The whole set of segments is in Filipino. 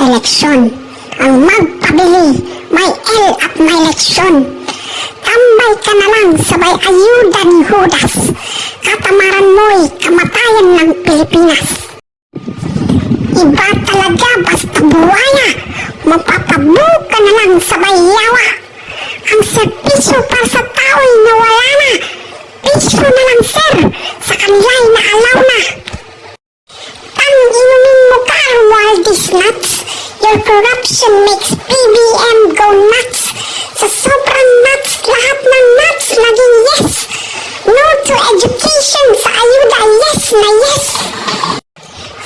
eleksyon. Ang magpabili, may L at may leksyon. Tambay ka na lang sabay ayuda ni Judas. Katamaran mo'y kamatayan ng Pilipinas. Iba talaga basta buwaya. Mapapabuo ka na lang sabay yawa. Ang serpisyo para sa tao'y nawala na. Piso na lang sir, sa kanila'y naalaw na. Nuts. Your corruption makes PBM go nuts. Sa sobrang nuts, lahat ng nuts naging yes. No to education, sa ayuda yes na yes.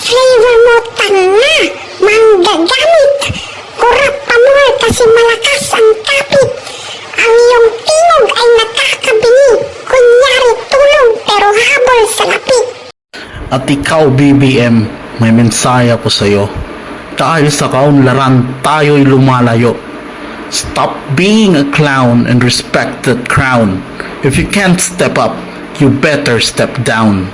Flavor mo tanga, manggagamit. Kurap pa mo kasi malakas ang kapit. Ang iyong tingog ay nakakabini. Kunyari tulog pero habol sa lapit. At ikaw, BBM, may mensaya ko sa'yo. Dahil sa kaunlaran, tayo'y lumalayo. Stop being a clown and respect that crown. If you can't step up, you better step down.